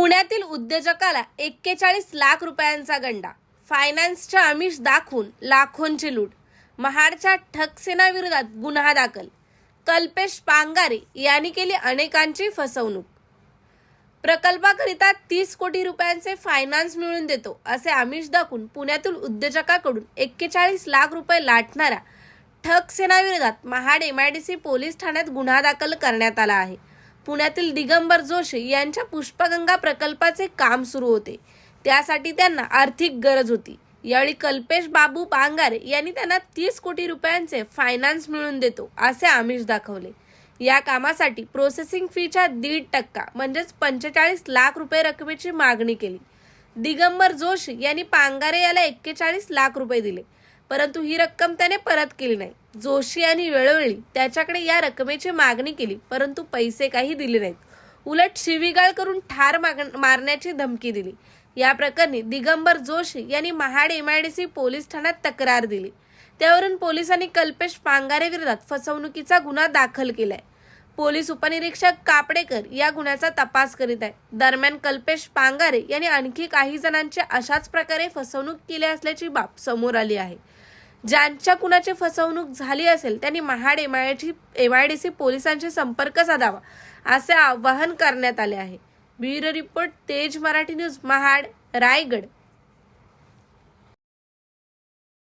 पुण्यातील उद्योजकाला एक्केचाळीस लाख रुपयांचा गंडा. फायनान्सच्या आमिष दाखवून लाखोंची लूट. महाडच्या ठकसेनाविरोधात गुन्हा दाखल. कल्पेश पांगारे यांनी केली अनेकांची फसवणूक. प्रकल्पाकरिता तीस कोटी रुपयांचे फायनान्स मिळवून देतो असे आमिष दाखवून पुण्यातील उद्योजकाकडून एक्केचाळीस लाख रुपये लाटणाऱ्या ठग सेनाविरोधात महाड एमआयडीसी पोलीस ठाण्यात गुन्हा दाखल करण्यात आला आहे. पुण्यातील दिगंबर जोशी यांच्या पुष्पगंगा प्रकल्पाचे काम सुरू होते. त्यासाठी त्यांना आर्थिक गरज होती. यावेळी कल्पेश बाबू पांगारे यांनी त्यांना तीस कोटी रुपयांचे फायनान्स मिळून देतो असे आमिष दाखवले. या कामासाठी प्रोसेसिंग फीच्या दीड टक्का म्हणजेच पंचेचाळीस लाख रुपये रकमेची मागणी केली. दिगंबर जोशी यांनी पांगारे याला एक्केचाळीस लाख रुपये दिले. परंतु ही रक्कम त्याने परत केली नाही. जोशी यांनी वेळोवेळी त्याच्याकडे या रकमेची मागणी केली परंतु पैसे काही दिले नाहीत. उलट शिवीगाळ करून ठार मारण्याची धमकी दिली. या प्रकरणी दिगंबर जोशी यांनी महाड एमआयडीसी पोलीस ठाण्यात तक्रार दिली. त्यावरून पोलिसांनी कल्पेश पांगारे विरोधात फसवणुकीचा गुन्हा दाखल केलाय. पोलीस उपनिरीक्षक कापडेकर या गुन्ह्याचा तपास करीत आहे दरम्यान कल्पेश पांगारे यांनी आणखी काही जणांची अशाच प्रकारे फसवणूक केली असल्याची बाब समोर आली आहे. ज्यांच्या कुणाची फसवणूक झाली असेल त्यांनी महाड एमआयडी एमआयडीसी पोलिसांशी संपर्क साधावा असे आवाहन करण्यात आले आहे. ब्युरो रिपोर्ट तेज मराठी न्यूज महाड रायगड.